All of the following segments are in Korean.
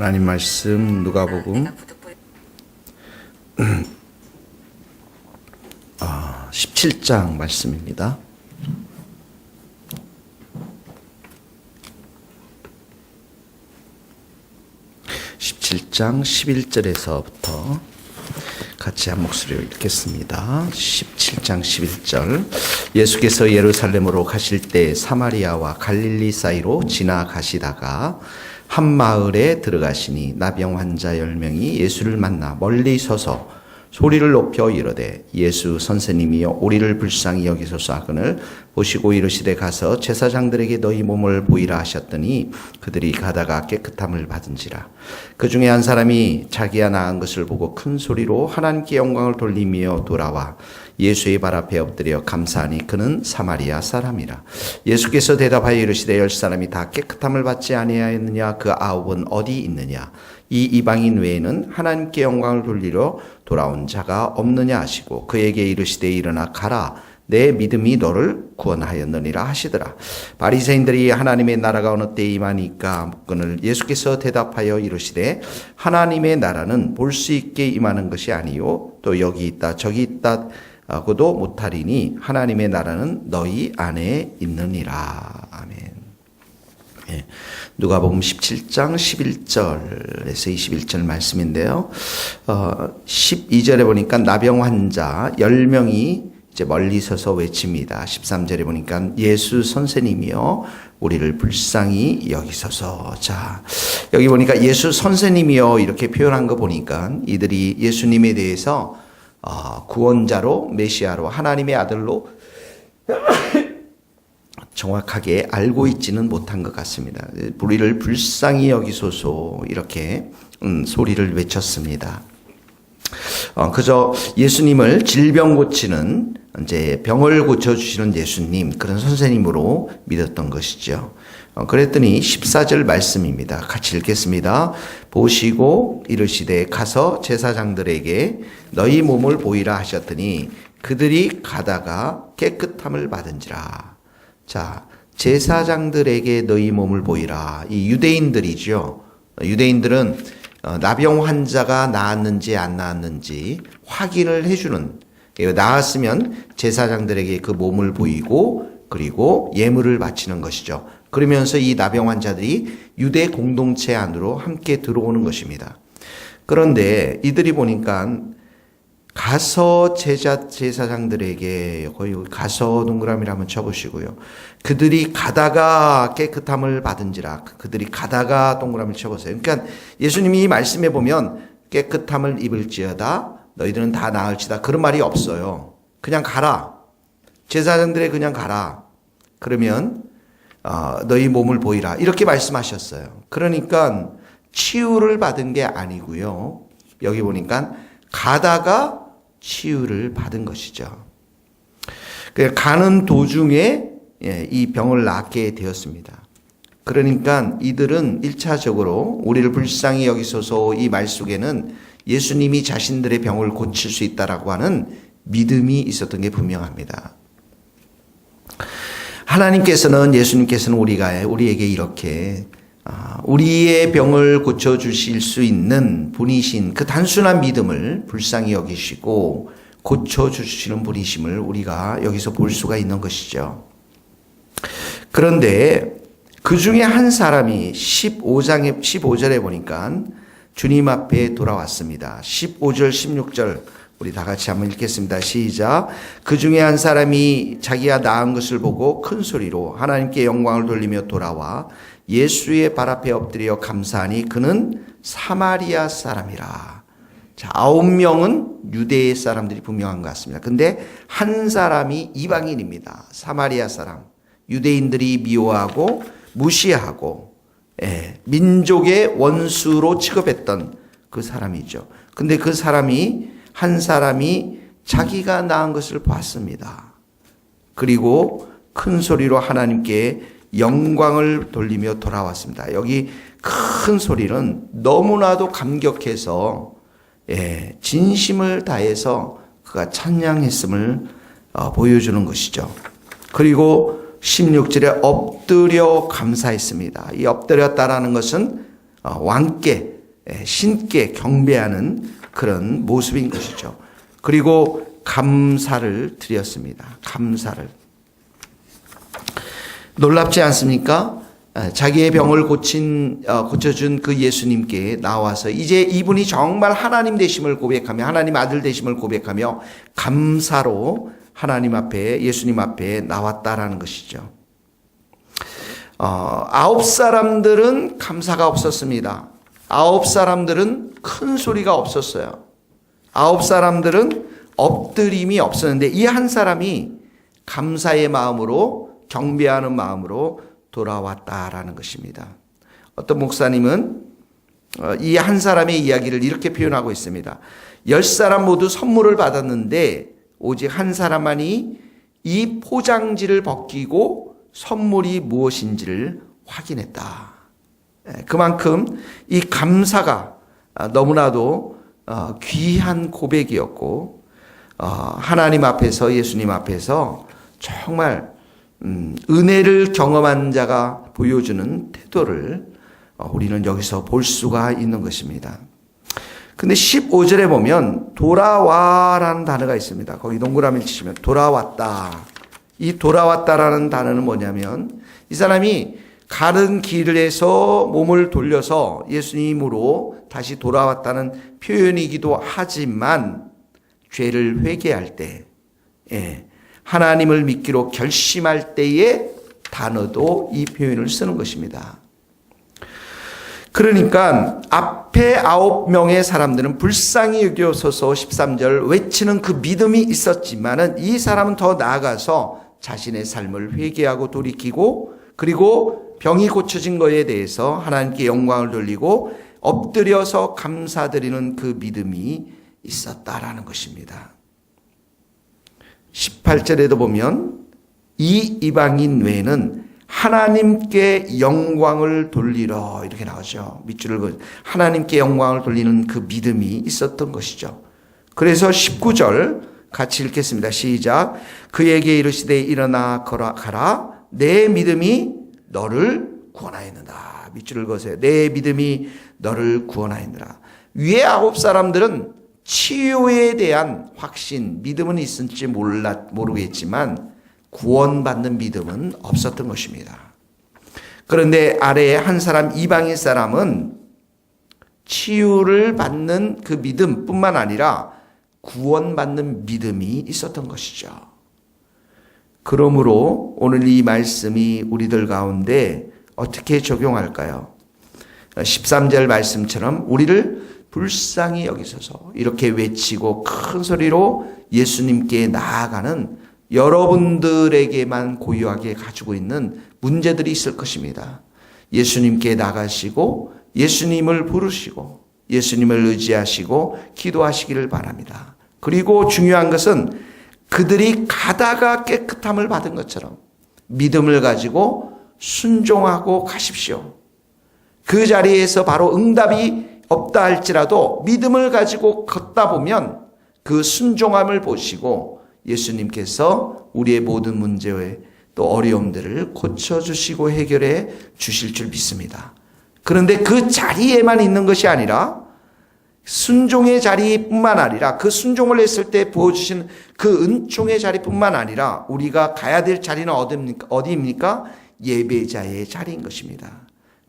하나님 말씀 누가복음 아, 17장 말씀입니다. (17장 11절에서부터) 같이 한 목소리로 읽겠습니다. 17장 11절. 예수께서 예루살렘으로 가실 때 사마리아와 갈릴리 사이로 지나가시다가 한 마을에 들어가시니 나병 환자 10명이 예수를 만나 멀리 서서 소리를 높여 이르되 예수 선생님이여 우리를 불쌍히 여기소서. 하거늘 보시고 이르시되 가서 제사장들에게 너희 몸을 보이라 하셨더니 그들이 가다가 깨끗함을 받은지라. 그 중에 한 사람이 자기야 나은 것을 보고 큰 소리로 하나님께 영광을 돌리며 돌아와 예수의 발 앞에 엎드려 감사하니 그는 사마리아 사람이라. 예수께서 대답하여 이르시되 열 사람이 다 깨끗함을 받지 아니하였느냐? 그 아홉은 어디 있느냐? 이 이방인 외에는 하나님께 영광을 돌리러 돌아온 자가 없느냐 하시고 그에게 이르시되 일어나 가라. 내 믿음이 너를 구원하였느니라 하시더라. 바리새인들이 하나님의 나라가 어느 때에 임하니까 묻거늘 예수께서 대답하여 이르시되 하나님의 나라는 볼 수 있게 임하는 것이 아니요. 또 여기 있다 저기 있다 하고도 못하리니 하나님의 나라는 너희 안에 있느니라. 아멘. 예. 누가복음 17장 11절에서 21절 말씀인데요. 어, 12절에 보니까 나병 환자 10명이 이제 멀리 서서 외칩니다. 13절에 보니까 예수 선생님이요 우리를 불쌍히 여기소서. 자, 여기 보니까 예수 선생님이요 이렇게 표현한 거 보니까 이들이 예수님에 대해서 어, 구원자로 메시아로 하나님의 아들로 정확하게 알고 있지는 못한 것 같습니다. 우리를 불쌍히 여기소서 이렇게 음, 소리를 외쳤습니다. 어, 그저 예수님을 질병 고치는 이제 병을 고쳐 주시는 예수님 그런 선생님으로 믿었던 것이죠. 어, 그랬더니 14절 말씀입니다. 같이 읽겠습니다. 보시고 이르시되 가서 제사장들에게 너희 몸을 보이라 하셨더니 그들이 가다가 깨끗함을 받은지라. 자, 제사장들에게 너희 몸을 보이라. 이 유대인들이죠. 유대인들은 어, 나병 환자가 나았는지 안 나았는지 확인을 해주는 나았으면 제사장들에게 그 몸을 보이고 그리고 예물을 바치는 것이죠. 그러면서 이 나병 환자들이 유대 공동체 안으로 함께 들어오는 것입니다. 그런데 이들이 보니까 가서 제자 제사장들에게 거의 가서 동그라미를 한번 쳐보시고요. 그들이 가다가 깨끗함을 받은지라 그들이 가다가 동그라미를 쳐보세요. 그러니까 예수님이 이 말씀에 보면 깨끗함을 입을지어다 너희들은 다 나을지다 그런 말이 없어요. 그냥 가라. 제사장들에 그냥 가라. 그러면 어, 너희 몸을 보이라 이렇게 말씀하셨어요. 그러니까 치유를 받은 게 아니고요. 여기 보니까 가다가 치유를 받은 것이죠. 가는 도중에 예, 이 병을 낫게 되었습니다. 그러니까 이들은 1차적으로 우리를 불쌍히 여기소서 이 말 속에는 예수님이 자신들의 병을 고칠 수 있다라고 하는 믿음이 있었던 게 분명합니다. 하나님께서는 예수님께서는 우리가 우리에게 이렇게 아, 우리의 병을 고쳐 주실 수 있는 분이신 그 단순한 믿음을 불쌍히 여기시고 고쳐 주시는 분이심을 우리가 여기서 볼 수가 있는 것이죠. 그런데 그 중에 한 사람이 15장에 15절에 보니까 주님 앞에 돌아왔습니다. 15절 16절 우리 다 같이 한번 읽겠습니다. 시작. 그 중에 한 사람이 자기가 나은 것을 보고 큰 소리로 하나님께 영광을 돌리며 돌아와 예수의 발 앞에 엎드려 감사하니 그는 사마리아 사람이라. 자, 아홉 명은 유대의 사람들이 분명한 것 같습니다. 근데 한 사람이 이방인입니다. 사마리아 사람. 유대인들이 미워하고 무시하고 예, 민족의 원수로 취급했던 그 사람이죠. 근데 그 사람이 한 사람이 자기가 낳은 것을 봤습니다. 그리고 큰 소리로 하나님께 영광을 돌리며 돌아왔습니다. 여기 큰 소리는 너무나도 감격해서 예, 진심을 다해서 그가 찬양했음을 어, 보여주는 것이죠. 그리고 16절에 엎드려 감사했습니다. 이 엎드렸다라는 것은 어, 왕께 예, 신께 경배하는 그런 모습인 것이죠. 그리고 감사를 드렸습니다. 감사를. 놀랍지 않습니까? 에, 자기의 병을 고친 어, 고쳐준 그 예수님께 나와서 이제 이분이 정말 하나님 되심을 고백하며 하나님 아들 되심을 고백하며 감사로 하나님 앞에 예수님 앞에 나왔다라는 것이죠. 어, 아홉 사람들은 감사가 없었습니다. 아홉 사람들은 큰 소리가 없었어요. 아홉 사람들은 엎드림이 없었는데 이 한 사람이 감사의 마음으로 경배하는 마음으로 돌아왔다라는 것입니다. 어떤 목사님은 어, 이한 사람의 이야기를 이렇게 표현하고 있습니다. 열 사람 모두 선물을 받았는데 오직 한 사람만이 이 포장지를 벗기고 선물이 무엇인지를 확인했다. 예, 그만큼 이 감사가 아, 너무나도 어, 귀한 고백이었고 어, 하나님 앞에서 예수님 앞에서 정말 음, 은혜를 경험한 자가 보여주는 태도를 어, 우리는 여기서 볼 수가 있는 것입니다. 근데 15절에 보면 돌아와라는 단어가 있습니다. 거기 동그라미를 치시면 돌아왔다. 이 돌아왔다라는 단어는 뭐냐면 이 사람이 가는 길에서 몸을 돌려서 예수님으로 다시 돌아왔다는 표현이기도 하지만 죄를 회개할 때, 예, 하나님을 믿기로 결심할 때의 단어도 이 표현을 쓰는 것입니다. 그러니까 앞에 아홉 명의 사람들은 불쌍히 여겨서서 13절 외치는 그 믿음이 있었지만은 이 사람은 더 나아가서 자신의 삶을 회개하고 돌이키고 그리고 병이 고쳐진 것에 대해서 하나님께 영광을 돌리고 엎드려서 감사드리는 그 믿음이 있었다라는 것입니다. 18절에도 보면 이 이방인 외에는 하나님께 영광을 돌리러 이렇게 나오죠. 밑줄을 그 하나님께 영광을 돌리는 그 믿음이 있었던 것이죠. 그래서 19절 같이 읽겠습니다. 시작. 그에게 이르시되 일어나 걸어 가라. 내 믿음이 너를 구원하였느라. 밑줄을 그으세요. 내 믿음이 너를 구원하였느라. 위에 아홉 사람들은 치유에 대한 확신, 믿음은 있을지 몰라, 모르겠지만 구원받는 믿음은 없었던 것입니다. 그런데 아래에 한 사람, 이방인 사람은 치유를 받는 그 믿음뿐만 아니라 구원받는 믿음이 있었던 것이죠. 그러므로 오늘 이 말씀이 우리들 가운데 어떻게 적용할까요? 13절 말씀처럼 우리를 불쌍히 여기소서 이렇게 외치고 큰 소리로 예수님께 나아가는 여러분들에게만 고유하게 가지고 있는 문제들이 있을 것입니다. 예수님께 나가시고 예수님을 부르시고 예수님을 의지하시고 기도하시기를 바랍니다. 그리고 중요한 것은 그들이 가다가 깨끗함을 받은 것처럼 믿음을 가지고 순종하고 가십시오. 그 자리에서 바로 응답이 없다 할지라도 믿음을 가지고 걷다 보면 그 순종함을 보시고 예수님께서 우리의 모든 문제에 또 어려움들을 고쳐주시고 해결해 주실 줄 믿습니다. 그런데 그 자리에만 있는 것이 아니라 순종의 자리뿐만 아니라 그 순종을 했을 때 부어주신 그 은총의 자리뿐만 아니라 우리가 가야 될 자리는 어디입니까? 어디입니까? 예배자의 자리인 것입니다.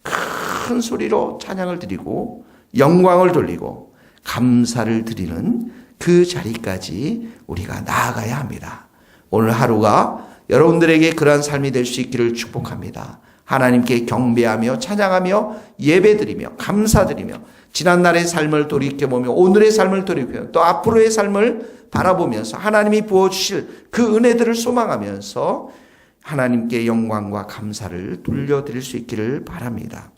큰 소리로 찬양을 드리고 영광을 돌리고 감사를 드리는 그 자리까지 우리가 나아가야 합니다. 오늘 하루가 여러분들에게 그러한 삶이 될 수 있기를 축복합니다. 하나님께 경배하며 찬양하며 예배드리며 감사드리며 지난날의 삶을 돌이켜보며 오늘의 삶을 돌이켜보며 또 앞으로의 삶을 바라보면서 하나님이 부어주실 그 은혜들을 소망하면서 하나님께 영광과 감사를 돌려드릴 수 있기를 바랍니다.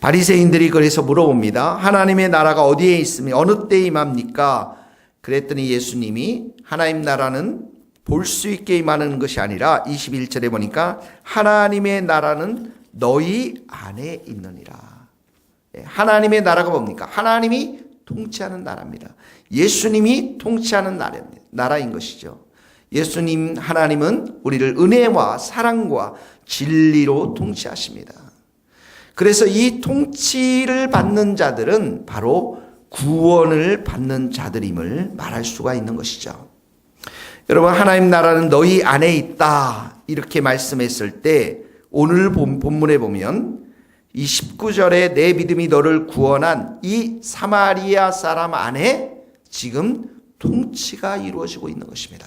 바리새인들이 그래서 물어봅니다. 하나님의 나라가 어디에 있으며 어느 때에 임합니까? 그랬더니 예수님이 하나님 나라는 볼 수 있게 임하는 것이 아니라 21절에 보니까 하나님의 나라는 너희 안에 있느니라. 예, 하나님의 나라가 뭡니까? 하나님이 통치하는 나라입니다. 예수님이 통치하는 나라인 것이죠. 예수님 하나님은 우리를 은혜와 사랑과 진리로 통치하십니다. 그래서 이 통치를 받는 자들은 바로 구원을 받는 자들임을 말할 수가 있는 것이죠. 여러분, 하나님 나라는 너희 안에 있다. 이렇게 말씀했을 때 오늘 본- 본문에 보면 이 19절에 내 믿음이 너를 구원한 이 사마리아 사람 안에 지금 통치가 이루어지고 있는 것입니다.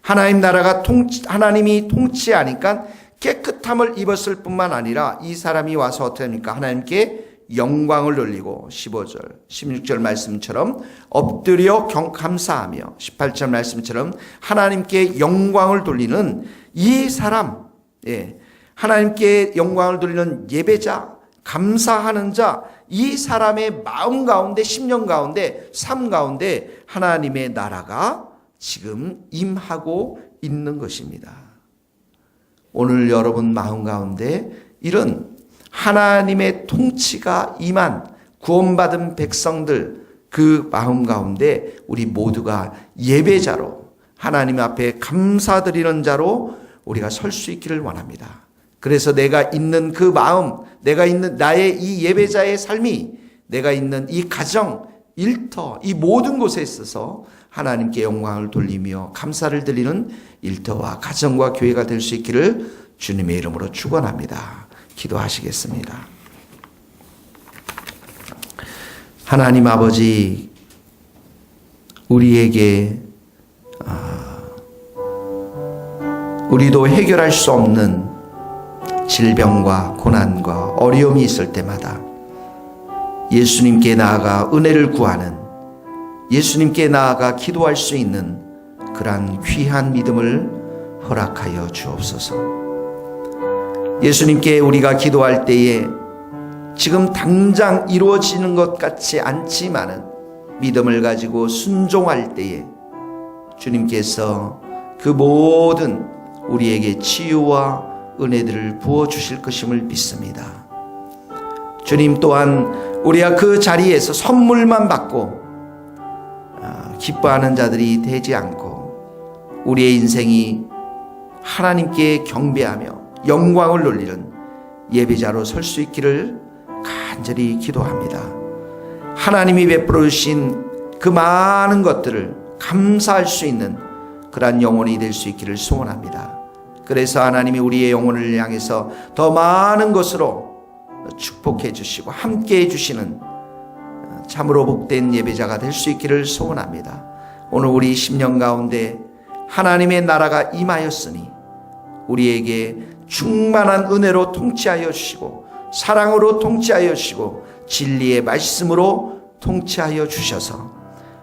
하나님 나라가 통치, 하나님이 통치하니까 깨끗 함을 입었을 뿐만 아니라 이 사람이 와서 어떻게 합니까? 하나님께 영광을 돌리고 15절, 16절 말씀처럼 엎드려 경, 감사하며 18절 말씀처럼 하나님께 영광을 돌리는 이 사람, 예, 하나님께 영광을 돌리는 예배자, 감사하는 자, 이 사람의 마음 가운데, 심령 가운데, 삶 가운데 하나님의 나라가 지금 임하고 있는 것입니다. 오늘 여러분 마음 가운데 이런 하나님의 통치가 임한 구원받은 백성들 그 마음 가운데 우리 모두가 예배자로 하나님 앞에 감사드리는 자로 우리가 설 수 있기를 원합니다. 그래서 내가 있는 그 마음, 내가 있는 나의 이 예배자의 삶이 내가 있는 이 가정, 일터, 이 모든 곳에 있어서 하나님께 영광을 돌리며 감사를 드리는 일터와 가정과 교회가 될 수 있기를 주님의 이름으로 축원합니다. 기도하시겠습니다. 하나님 아버지 우리에게 아, 우리도 해결할 수 없는 질병과 고난과 어려움이 있을 때마다 예수님께 나아가 은혜를 구하는 예수님께 나아가 기도할 수 있는 그러한 귀한 믿음을 허락하여 주옵소서. 예수님께 우리가 기도할 때에 지금 당장 이루어지는 것 같지 않지만은 믿음을 가지고 순종할 때에 주님께서 그 모든 우리에게 치유와 은혜들을 부어 주실 것임을 믿습니다. 주님 또한 우리가 그 자리에서 선물만 받고 아, 기뻐하는 자들이 되지 않고 우리의 인생이 하나님께 경배하며 영광을 돌리는 예배자로 설 수 있기를 간절히 기도합니다. 하나님이 베풀어 주신 그 많은 것들을 감사할 수 있는 그러한 영혼이 될 수 있기를 소원합니다. 그래서 하나님이 우리의 영혼을 향해서 더 많은 것으로 축복해 주시고 함께 해 주시는 참으로 복된 예배자가 될 수 있기를 소원합니다. 오늘 우리 10년 가운데 하나님의 나라가 임하였으니 우리에게 충만한 은혜로 통치하여 주시고 사랑으로 통치하여 주시고 진리의 말씀으로 통치하여 주셔서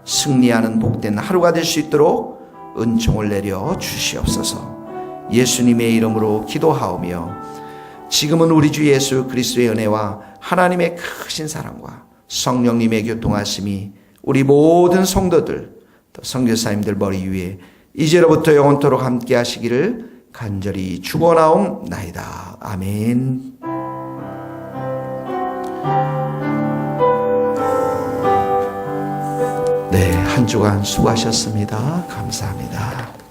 승리하는 복된 하루가 될 수 있도록 은총을 내려 주시옵소서. 예수님의 이름으로 기도하오며 지금은 우리 주 예수 그리스도의 은혜와 하나님의 크신 사랑과 성령님의 교통하심이 우리 모든 성도들 또 선교사님들 머리 위에 이제로부터 영원토록 함께 하시기를 간절히 축원하옵나이다. 아멘. 네, 한 주간 수고하셨습니다. 감사합니다.